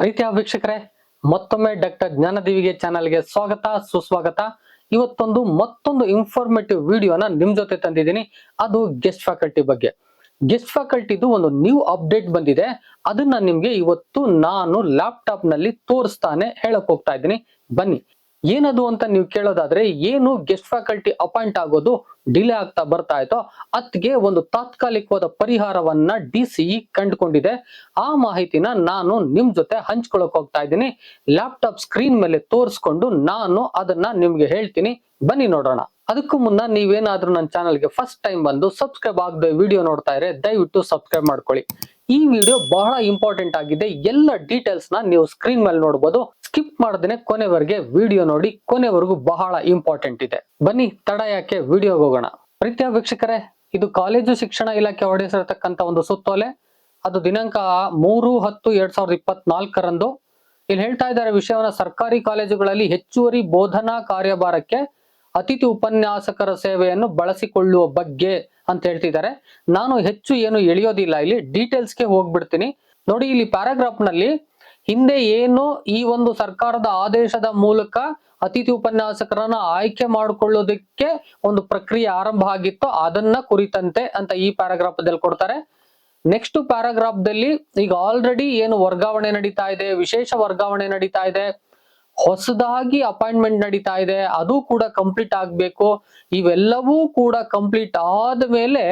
ಪ್ರೀತಿಯ ವೀಕ್ಷಕರೇ, ಮತ್ತೊಮ್ಮೆ ಡಾಕ್ಟರ್ ಜ್ಞಾನದೇವಿಗೆ ಚಾನಲ್ಗೆ ಸ್ವಾಗತ, ಸುಸ್ವಾಗತ. ಇವತ್ತೊಂದು ಮತ್ತೊಂದು ಇನ್ಫಾರ್ಮೇಟಿವ್ ವಿಡಿಯೋನ ನಿಮ್ ಜೊತೆ ತಂದಿದ್ದೀನಿ. ಅದು ಗೆಸ್ಟ್ ಫ್ಯಾಕಲ್ಟಿ ಬಗ್ಗೆ. ಗೆಸ್ಟ್ ಫ್ಯಾಕಲ್ಟಿದು ಒಂದು ನ್ಯೂ ಅಪ್ಡೇಟ್ ಬಂದಿದೆ. ಅದನ್ನ ನಿಮ್ಗೆ ಇವತ್ತು ನಾನು ಲ್ಯಾಪ್ಟಾಪ್ನಲ್ಲಿ ತೋರಿಸ್ತಾನೆ ಹೇಳಕ್ ಹೋಗ್ತಾ ಇದ್ದೀನಿ. ಬನ್ನಿ. ಏನದು ಅಂತ ನೀವು ಕೇಳೋದಾದ್ರೆ ಏನು ಗೆಸ್ಟ್ ಫ್ಯಾಕಲ್ಟಿ ಅಪಾಯಿಂಟ್ ಆಗೋದು ಡಿಲೇ ಆಗ್ತಾ ಬರ್ತಾ ಇತ್ತೋ ಅತ್ಗೆ ಒಂದು ತಾತ್ಕಾಲಿಕವಾದ ಪರಿಹಾರವನ್ನ ಡಿ ಸಿ ಕಂಡುಕೊಂಡಿದೆ. ಆ ಮಾಹಿತಿನ ನಾನು ನಿಮ್ ಜೊತೆ ಹಂಚ್ಕೊಳಕ್ ಹೋಗ್ತಾ ಇದ್ದೀನಿ. ಲ್ಯಾಪ್ಟಾಪ್ ಸ್ಕ್ರೀನ್ ಮೇಲೆ ತೋರಿಸ್ಕೊಂಡು ನಾನು ಅದನ್ನ ನಿಮ್ಗೆ ಹೇಳ್ತೀನಿ. ಬನ್ನಿ ನೋಡೋಣ. ಅದಕ್ಕೂ ಮುನ್ನ ನೀವೇನಾದ್ರೂ ನನ್ನ ಚಾನಲ್ಗೆ ಫಸ್ಟ್ ಟೈಮ್ ಬಂದು ಸಬ್ಸ್ಕ್ರೈಬ್ ಆಗದೆ ವಿಡಿಯೋ ನೋಡ್ತಾ ಇದ್ರೆ ದಯವಿಟ್ಟು ಸಬ್ಸ್ಕ್ರೈಬ್ ಮಾಡ್ಕೊಳ್ಳಿ. ಈ ವಿಡಿಯೋ ಬಹಳ ಇಂಪಾರ್ಟೆಂಟ್ ಆಗಿದೆ. ಎಲ್ಲ ಡೀಟೇಲ್ಸ್ನ ನೀವು ಸ್ಕ್ರೀನ್ ಮೇಲೆ ನೋಡಬಹುದು ಸ್ಕಿಪ್ ಮಾಡದೇನೆ ಕೊನೆವರೆಗೆ ವಿಡಿಯೋ ನೋಡಿ, ಕೊನೆವರೆಗೂ ಬಹಳ ಇಂಪಾರ್ಟೆಂಟ್ ಇದೆ. ಬನ್ನಿ, ತಡ ಯಾಕೆ ವಿಡಿಯೋಗೆ ಹೋಗೋಣ. ಪ್ರೀತಿಯ ವೀಕ್ಷಕರೇ, ಇದು ಕಾಲೇಜು ಶಿಕ್ಷಣ ಇಲಾಖೆ ಹೊರಡಿಸಿರತಕ್ಕಂತ ಒಂದು ಸುತ್ತೋಲೆ. ಅದು ದಿನಾಂಕ ಮೂರು ಹತ್ತು ಎರಡ್ ಸಾವಿರದ ಇಪ್ಪತ್ನಾಲ್ಕರಂದು. ಇಲ್ಲಿ ಹೇಳ್ತಾ ಇದ್ದಾರೆ, ವಿಷಯವನ್ನ ಸರ್ಕಾರಿ ಕಾಲೇಜುಗಳಲ್ಲಿ ಹೆಚ್ಚುವರಿ ಬೋಧನಾ ಕಾರ್ಯಭಾರಕ್ಕೆ ಅತಿಥಿ ಉಪನ್ಯಾಸಕರ ಸೇವೆಯನ್ನು ಬಳಸಿಕೊಳ್ಳುವ ಬಗ್ಗೆ ಅಂತ ಹೇಳ್ತಿದ್ದಾರೆ. ನಾನು ಹೆಚ್ಚು ಏನು ಎಳೆಯೋದಿಲ್ಲ, ಇಲ್ಲಿ ಡೀಟೇಲ್ಸ್ಗೆ ಹೋಗ್ಬಿಡ್ತೀನಿ. ನೋಡಿ, ಇಲ್ಲಿ ಪ್ಯಾರಾಗ್ರಾಫ್ನಲ್ಲಿ ಹಿಂದೆ ಏನು ಈ ಒಂದು ಸರ್ಕಾರದ ಆದೇಶದ ಮೂಲಕ ಅತಿಥಿ ಉಪನ್ಯಾಸಕರನ್ನ ಆಯ್ಕೆ ಮಾಡಿಕೊಳ್ಳೋದಕ್ಕೆ ಒಂದು ಪ್ರಕ್ರಿಯೆ ಆರಂಭ ಆಗಿತ್ತು ಅದನ್ನ ಕುರಿತಂತೆ ಅಂತ ಈ ಪ್ಯಾರಾಗ್ರಾಫ್ ದಲ್ಲಿ ಕೊಡ್ತಾರೆ. ನೆಕ್ಸ್ಟ್ ಪ್ಯಾರಾಗ್ರಾಫ್ ದಲ್ಲಿ ಈಗ ಆಲ್ರೆಡಿ ಏನು ವರ್ಗಾವಣೆ ನಡೀತಾ ಇದೆ, ವಿಶೇಷ ವರ್ಗಾವಣೆ ನಡೀತಾ ಇದೆ, ಹೊಸದಾಗಿ ಅಪಾಯಿಂಟ್ಮೆಂಟ್ ನಡೀತಾ ಇದೆ, ಅದು ಕೂಡ ಕಂಪ್ಲೀಟ್ ಆಗ್ಬೇಕು. ಇವೆಲ್ಲವೂ ಕೂಡ ಕಂಪ್ಲೀಟ್ ಆದ ಮೇಲೆ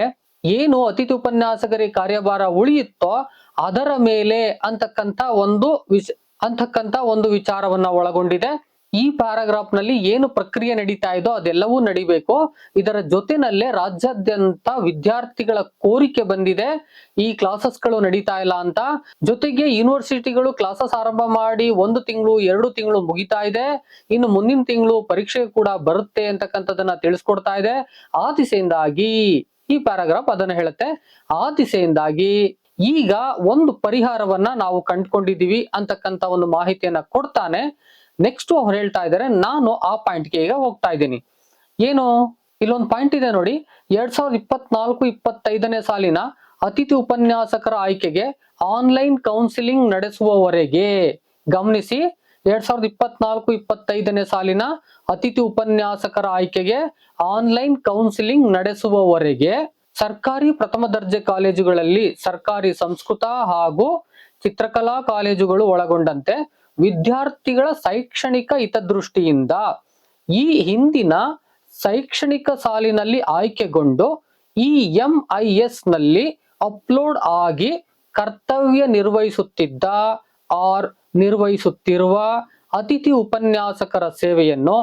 ಏನು ಅತಿಥಿ ಉಪನ್ಯಾಸಕರಿಗೆ ಕಾರ್ಯಭಾರ ಉಳಿಯುತ್ತೋ ಅದರ ಮೇಲೆ ಅಂತಕ್ಕಂಥ ಒಂದು ವಿಚ ಅಂತಕ್ಕಂಥ ಒಂದು ವಿಚಾರವನ್ನ ಒಳಗೊಂಡಿದೆ. ಈ ಪ್ಯಾರಾಗ್ರಾಫ್ನಲ್ಲಿ ಏನು ಪ್ರಕ್ರಿಯೆ ನಡೀತಾ ಇದೋ ಅದೆಲ್ಲವೂ ನಡಿಬೇಕು. ಇದರ ಜೊತೆನಲ್ಲೇ ರಾಜ್ಯಾದ್ಯಂತ ವಿದ್ಯಾರ್ಥಿಗಳ ಕೋರಿಕೆ ಬಂದಿದೆ. ಈ ಕ್ಲಾಸಸ್ಗಳು ನಡೀತಾ ಇಲ್ಲ ಅಂತ. ಜೊತೆಗೆ ಯೂನಿವರ್ಸಿಟಿಗಳು ಕ್ಲಾಸಸ್ ಆರಂಭ ಮಾಡಿ ಒಂದು ತಿಂಗಳು, ಎರಡು ತಿಂಗಳು ಮುಗಿತಾ ಇದೆ. ಇನ್ನು ಮುಂದಿನ ತಿಂಗಳು ಪರೀಕ್ಷೆ ಕೂಡ ಬರುತ್ತೆ ಅಂತಕ್ಕಂಥದ್ದನ್ನ ತಿಳಿಸ್ಕೊಡ್ತಾ ಇದೆ. ಆ ದಿಸೆಯಿಂದಾಗಿ ಈ ಪ್ಯಾರಾಗ್ರಾಫ್ ಅದನ್ನ ಹೇಳುತ್ತೆ. ಆ ದಿಸೆಯಿಂದಾಗಿ ಈಗ ಒಂದು ಪರಿಹಾರವನ್ನ ನಾವು ಕಂಡುಕೊಂಡಿದ್ದೀವಿ ಅಂತಕ್ಕಂತ ಒಂದು ಮಾಹಿತಿಯನ್ನ ಕೊಡ್ತಾನೆ. ನೆಕ್ಸ್ಟ್ ಅವ್ರು ಹೇಳ್ತಾ ಇದ್ದಾರೆ ನಾನು ಆ ಪಾಯಿಂಟ್ಗೆ ಈಗ ಹೋಗ್ತಾ ಇದ್ದೀನಿ. ಏನು? ಇಲ್ಲೊಂದು ಪಾಯಿಂಟ್ ಇದೆ ನೋಡಿ. ಎರಡ್ ಸಾವಿರದ ಇಪ್ಪತ್ನಾಲ್ಕು, ಇಪ್ಪತ್ತೈದನೇ ಸಾಲಿನ ಅತಿಥಿ ಉಪನ್ಯಾಸಕರ ಆಯ್ಕೆಗೆ ಆನ್ಲೈನ್ ಕೌನ್ಸಿಲಿಂಗ್ ನಡೆಸುವವರೆಗೆ ಗಮನಿಸಿ. ಎರಡ್ ಸಾವಿರದ ಇಪ್ಪತ್ನಾಲ್ಕು, ಇಪ್ಪತ್ತೈದನೇ ಸಾಲಿನ ಅತಿಥಿ ಉಪನ್ಯಾಸಕರ ಆಯ್ಕೆಗೆ ಆನ್ಲೈನ್ ಕೌನ್ಸಿಲಿಂಗ್ ನಡೆಸುವವರೆಗೆ ಸರ್ಕಾರಿ ಪ್ರಥಮ ದರ್ಜೆ ಕಾಲೇಜುಗಳಲ್ಲಿ ಸರ್ಕಾರಿ ಸಂಸ್ಕೃತ ಹಾಗೂ ಚಿತ್ರಕಲಾ ಕಾಲೇಜುಗಳು ಒಳಗೊಂಡಂತೆ ವಿದ್ಯಾರ್ಥಿಗಳ ಶೈಕ್ಷಣಿಕ ಹಿತದೃಷ್ಟಿಯಿಂದ ಈ ಹಿಂದಿನ ಶೈಕ್ಷಣಿಕ ಸಾಲಿನಲ್ಲಿ ಆಯ್ಕೆಗೊಂಡು ಈ ಎಂಐಎಸ್ನಲ್ಲಿ ಅಪ್ಲೋಡ್ ಆಗಿ ಕರ್ತವ್ಯ ನಿರ್ವಹಿಸುತ್ತಿದ್ದ ಆರ್ ನಿರ್ವಹಿಸುತ್ತಿರುವ ಅತಿಥಿ ಉಪನ್ಯಾಸಕರ ಸೇವೆಯನ್ನು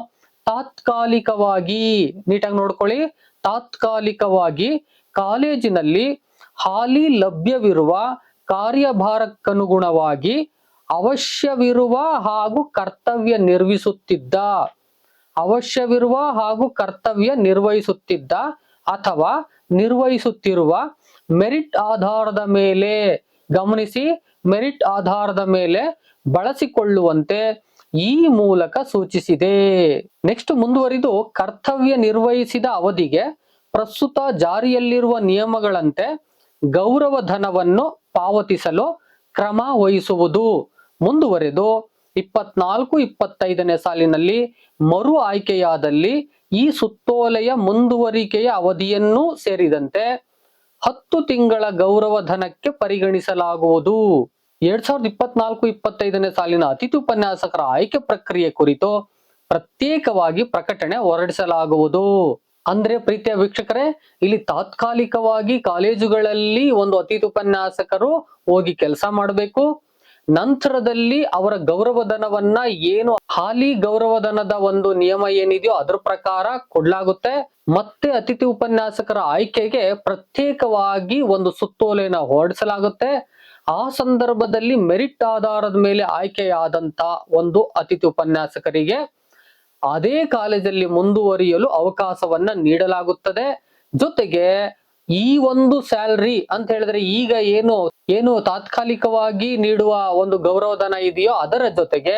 ತಾತ್ಕಾಲಿಕವಾಗಿ ನೀಟಾಗಿ ನೋಡ್ಕೊಳ್ಳಿ, ತಾತ್ಕಾಲಿಕವಾಗಿ ಕಾಲೇಜಿನಲ್ಲಿ ಹಾಲಿ ಲಭ್ಯವಿರುವ ಕಾರ್ಯಭಾರಕ್ಕನುಗುಣವಾಗಿ ಅವಶ್ಯವಿರುವ ಹಾಗೂ ಕರ್ತವ್ಯ ನಿರ್ವಹಿಸುತ್ತಿದ್ದ, ಅವಶ್ಯವಿರುವ ಹಾಗೂ ಕರ್ತವ್ಯ ನಿರ್ವಹಿಸುತ್ತಿದ್ದ ಅಥವಾ ನಿರ್ವಹಿಸುತ್ತಿರುವ ಮೆರಿಟ್ ಆಧಾರದ ಮೇಲೆ, ಗಮನಿಸಿ ಮೆರಿಟ್ ಆಧಾರದ ಮೇಲೆ ಬಳಸಿಕೊಳ್ಳುವಂತೆ ಈ ಮೂಲಕ ಸೂಚಿಸಿದೆ. ನೆಕ್ಸ್ಟ್ ಮುಂದುವರಿದು ಕರ್ತವ್ಯ ನಿರ್ವಹಿಸಿದ ಅವಧಿಗೆ ಪ್ರಸ್ತುತ ಜಾರಿಯಲ್ಲಿರುವ ನಿಯಮಗಳಂತೆ ಗೌರವ ಧನವನ್ನು ಪಾವತಿಸಲು ಕ್ರಮ ವಹಿಸುವುದು. ಮುಂದುವರೆದು ಇಪ್ಪತ್ನಾಲ್ಕು ಇಪ್ಪತ್ತೈದನೇ ಸಾಲಿನಲ್ಲಿ ಮರು ಆಯ್ಕೆಯಾದಲ್ಲಿ ಈ ಸುತ್ತೋಲೆಯ ಮುಂದುವರಿಕೆಯ ಅವಧಿಯನ್ನೂ ಸೇರಿದಂತೆ ಹತ್ತು ತಿಂಗಳ ಗೌರವ ಧನಕ್ಕೆ ಪರಿಗಣಿಸಲಾಗುವುದು. ಎರಡ್ ಸಾವಿರದ ಇಪ್ಪತ್ನಾಲ್ಕು ಇಪ್ಪತ್ತೈದನೇ ಸಾಲಿನ ಅತಿಥಿ ಉಪನ್ಯಾಸಕರ ಆಯ್ಕೆ ಪ್ರಕ್ರಿಯೆ ಕುರಿತು ಪ್ರತ್ಯೇಕವಾಗಿ ಪ್ರಕಟಣೆ ಹೊರಡಿಸಲಾಗುವುದು. ಅಂದ್ರೆ ಪ್ರೀತಿಯ ವೀಕ್ಷಕರೇ, ಇಲ್ಲಿ ತಾತ್ಕಾಲಿಕವಾಗಿ ಕಾಲೇಜುಗಳಲ್ಲಿ ಒಂದು ಅತಿಥಿ ಉಪನ್ಯಾಸಕರು ಹೋಗಿ ಕೆಲಸ ಮಾಡಬೇಕು. ನಂತರದಲ್ಲಿ ಅವರ ಗೌರವಧನವನ್ನ ಏನು ಹಾಲಿ ಗೌರವಧನದ ಒಂದು ನಿಯಮ ಏನಿದೆಯೋ ಅದ್ರ ಪ್ರಕಾರ ಕೊಡ್ಲಾಗುತ್ತೆ. ಮತ್ತೆ ಅತಿಥಿ ಉಪನ್ಯಾಸಕರ ಆಯ್ಕೆಗೆ ಪ್ರತ್ಯೇಕವಾಗಿ ಒಂದು ಸುತ್ತೋಲೆನ ಹೊರಡಿಸಲಾಗುತ್ತೆ. ಆ ಸಂದರ್ಭದಲ್ಲಿ ಮೆರಿಟ್ ಆಧಾರದ ಮೇಲೆ ಆಯ್ಕೆಯಾದಂತ ಒಂದು ಅತಿಥಿ ಉಪನ್ಯಾಸಕರಿಗೆ ಅದೇ ಕಾಲೇಜಲ್ಲಿ ಮುಂದುವರಿಯಲು ಅವಕಾಶವನ್ನ ನೀಡಲಾಗುತ್ತದೆ. ಜೊತೆಗೆ ಈ ಒಂದು ಸ್ಯಾಲ್ರಿ ಅಂತ ಹೇಳಿದ್ರೆ ಈಗ ಏನು ಏನು ತಾತ್ಕಾಲಿಕವಾಗಿ ನೀಡುವ ಒಂದು ಗೌರವಧನ ಇದೆಯೋ ಅದರ ಜೊತೆಗೆ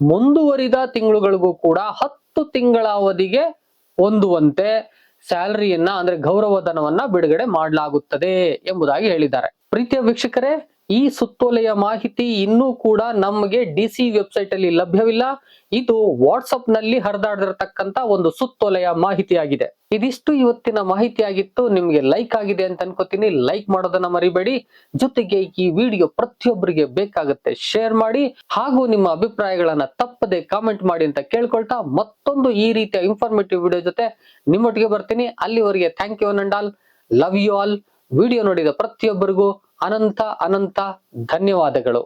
ಮುಂದುವರಿದ ತಿಂಗಳುಗಳಿಗೂ ಕೂಡ ಹತ್ತು ತಿಂಗಳ ಅವಧಿಗೆ ಹೊಂದುವಂತೆ ಸ್ಯಾಲರಿಯನ್ನ ಅಂದ್ರೆ ಗೌರವಧನವನ್ನ ಬಿಡುಗಡೆ ಮಾಡಲಾಗುತ್ತದೆ ಎಂಬುದಾಗಿ ಹೇಳಿದ್ದಾರೆ. ಪ್ರೀತಿಯ ವೀಕ್ಷಕರೇ ಈ ಸುತ್ತೋಲೆಯ ಮಾಹಿತಿ ಇನ್ನೂ ಕೂಡ ನಮಗೆ ಡಿ ಸಿ ವೆಬ್ಸೈಟ್ ಅಲ್ಲಿ ಲಭ್ಯವಿಲ್ಲ. ಇದು ವಾಟ್ಸಪ್ನಲ್ಲಿ ಹರಿದಾಡಿರತಕ್ಕಂತ ಒಂದು ಸುತ್ತೋಲೆಯ ಮಾಹಿತಿಯಾಗಿದೆ. ಇದಿಷ್ಟು ಇವತ್ತಿನ ಮಾಹಿತಿಯಾಗಿತ್ತು. ನಿಮ್ಗೆ ಲೈಕ್ ಆಗಿದೆ ಅಂತ ಅನ್ಕೋತೀನಿ. ಲೈಕ್ ಮಾಡೋದನ್ನ ಮರಿಬೇಡಿ. ಜೊತೆಗೆ ಈ ವಿಡಿಯೋ ಪ್ರತಿಯೊಬ್ಬರಿಗೆ ಬೇಕಾಗುತ್ತೆ ಶೇರ್ ಮಾಡಿ. ಹಾಗೂ ನಿಮ್ಮ ಅಭಿಪ್ರಾಯಗಳನ್ನ ತಪ್ಪದೆ ಕಾಮೆಂಟ್ ಮಾಡಿ ಅಂತ ಕೇಳ್ಕೊಳ್ತಾ ಮತ್ತೊಂದು ಈ ರೀತಿಯ ಇನ್ಫಾರ್ಮೇಟಿವ್ ವಿಡಿಯೋ ಜೊತೆ ನಿಮ್ಮೊಟ್ಟಿಗೆ ಬರ್ತೀನಿ. ಅಲ್ಲಿವರೆಗೆ thank you all love you all video ನೋಡಿದ ಪ್ರತಿಯೊಬ್ಬರಿಗೂ ಅನಂತ ಅನಂತ ಧನ್ಯವಾದಗಳು.